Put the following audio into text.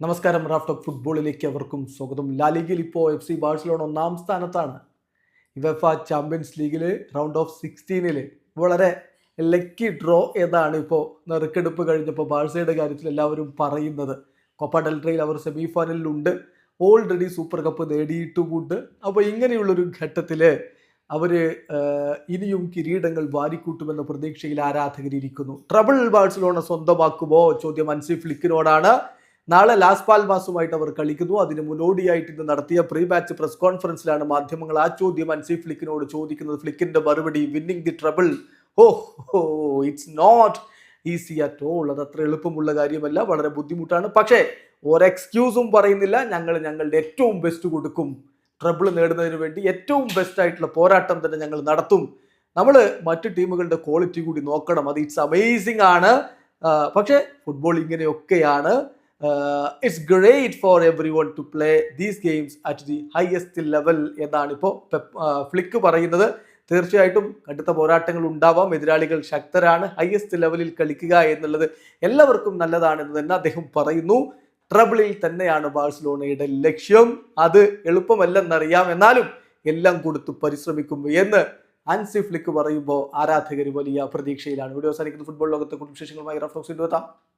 നമസ്കാരം raft of ഫുട്ബോളിലേക്ക് അവർക്കും സ്വാഗതം. ലാലിഗിൽ ഇപ്പോൾ എഫ് സി ബാഴ്സലോണ ഒന്നാം സ്ഥാനത്താണ്. വെഫ ചാമ്പ്യൻസ് ലീഗിൽ റൗണ്ട് ഓഫ് സിക്സ്റ്റീനിൽ വളരെ ലക്കി ഡ്രോ എന്നാണ് ഇപ്പോൾ നെറുക്കെടുപ്പ് കഴിഞ്ഞപ്പോൾ ബാഴ്സയുടെ കാര്യത്തിൽ എല്ലാവരും പറയുന്നത്. കൊപ്പ ഡെൽട്രയിൽ അവർ സെമി ഫൈനലിലുണ്ട് ഓൾറെഡി സൂപ്പർ കപ്പ് നേടിയിട്ടുമുണ്ട്. അപ്പോൾ ഇങ്ങനെയുള്ളൊരു ഘട്ടത്തിൽ അവർ ഇനിയും കിരീടങ്ങൾ വാരിക്കൂട്ടുമെന്ന പ്രതീക്ഷയിൽ ആരാധകരിയിരിക്കുന്നു ട്രബിൾ ബാഴ്സലോണ സ്വന്തമാക്കുമോ? ചോദ്യം അൻസി ഫ്ലിക്കിനോടാണ്. നാളെ ലാസ് പാൽമാസുമായിട്ട് അവർ കളിക്കുന്നു. അതിന് മുന്നോടിയായിട്ട് ഇന്ന് നടത്തിയ പ്രീ മാച്ച് പ്രസ് കോൺഫറൻസിലാണ് മാധ്യമങ്ങൾ ആ ചോദ്യം അൻസി ഫ്ലിക്കിനോട് ചോദിക്കുന്നത്. ഫ്ലിക്കിന്റെ മറുപടി winning the treble oh ho it's not easy at all അത് അത്ര എളുപ്പമുള്ള കാര്യമല്ല വളരെ ബുദ്ധിമുട്ടാണ്. പക്ഷേ ഒരു എക്സ്ക്യൂസും പറയുന്നില്ല. ഞങ്ങൾ ഞങ്ങളുടെ ഏറ്റവും ബെസ്റ്റ് കൊടുക്കും. ട്രബിൾ നേടുന്നതിന് വേണ്ടി ഏറ്റവും ബെസ്റ്റ് ആയിട്ടുള്ള പോരാട്ടം തന്നെ ഞങ്ങൾ നടത്തും. നമ്മൾ മറ്റു ടീമുകളുടെ ക്വാളിറ്റി കൂടി നോക്കണം. അത് ഇറ്റ്സ് അമേസിംഗ് ആണ്. പക്ഷേ ഫുട്ബോൾ ഇങ്ങനെയൊക്കെയാണ്. It's great for everyone to play these games at the highest level എന്നാണ് ഇപ്പോൾ ഫ്ലിക്ക് പറയുന്നത്. തീർച്ചയായിട്ടും കടുത്ത പോരാട്ടങ്ങൾ ഉണ്ടാവാം. എതിരാളികൾ ശക്തരാണ്. ഹയസ്റ്റ് ലെവലിൽ കളിക്കുക എന്നുള്ളത് എല്ലാവർക്കും നല്ലതാണെന്ന് തന്നെ അദ്ദേഹം പറയുന്നു. ട്രബിളിൽ തന്നെയാണ് ബാഴ്സലോണയുടെ ലക്ഷ്യം. അത് എളുപ്പമല്ലെന്നറിയാം. എന്നാലും എല്ലാം കൊടുത്തു പരിശ്രമിക്കും എന്ന് അൻസി ഫ്ലിക്ക് പറയുമ്പോൾ ആരാധകർ വലിയ പ്രതീക്ഷയിലാണ്. ഇവിടെ അവസാനിക്കുന്ന. ഫുട്ബോൾ ലോകത്തെ കുടുംബ വിശേഷങ്ങളുമായി റഫ്ലോക്സ് എത്താം.